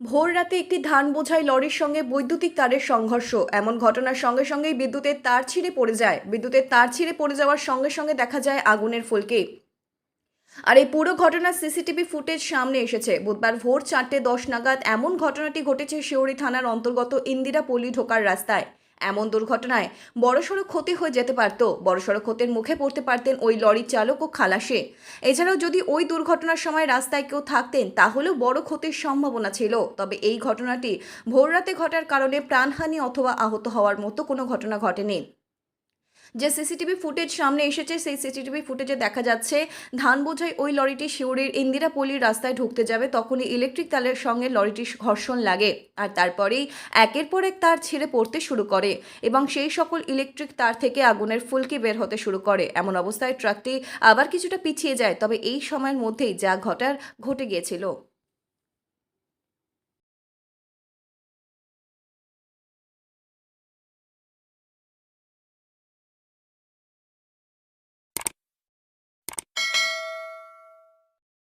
ভোর রাতে একটি ধান বোঝাই লরির সঙ্গে বৈদ্যুতিক তারের সংঘর্ষ। এমন ঘটনার সঙ্গে সঙ্গেই বিদ্যুতের তার ছিঁড়ে পড়ে যায়। বিদ্যুতের তার ছিঁড়ে পড়ে যাওয়ার সঙ্গে সঙ্গে দেখা যায় আগুনের ফুলকে। আর এই পুরো ঘটনার সিসিটিভি ফুটেজ সামনে এসেছে। বুধবার ভোর চারটে দশ নাগাদ এমন ঘটনাটি ঘটেছে শিউরি থানার অন্তর্গত ইন্দিরা পল্লী ঢোকার রাস্তায়। এমন দুর্ঘটনায় বড়সড় ক্ষতি হয়ে যেতে পারত। বড়সড় ক্ষতির মুখে পড়তে পারতেন ওই লরির চালক ও খালাসে। এছাড়াও যদি ওই দুর্ঘটনার সময় রাস্তায় কেউ থাকতেন, তাহলেও বড় ক্ষতির সম্ভাবনা ছিল। তবে এই ঘটনাটি ভোররাতে ঘটার কারণে প্রাণহানি অথবা আহত হওয়ার মতো কোনো ঘটনা ঘটেনি। যে সিসিটিভি ফুটেজ সামনে এসেছে, সেই সিসিটিভি ফুটেজে দেখা যাচ্ছে ধান বোঝাই ওই লরিটি শিউরির ইন্দিরাপল্লির রাস্তায় ঢুকতে যাবে, তখনই ইলেকট্রিক তারের সঙ্গে লরিটির ঘর্ষণ লাগে আর তারপরেই একের পর এক তার ছিঁড়ে পড়তে শুরু করে এবং সেই সকল ইলেকট্রিক তার থেকে আগুনের ফুলকি বের হতে শুরু করে। এমন অবস্থায় ট্রাকটি আবার কিছুটা পিছিয়ে যায়, তবে এই সময়ের মধ্যেই যা ঘটার ঘটে গিয়েছিল।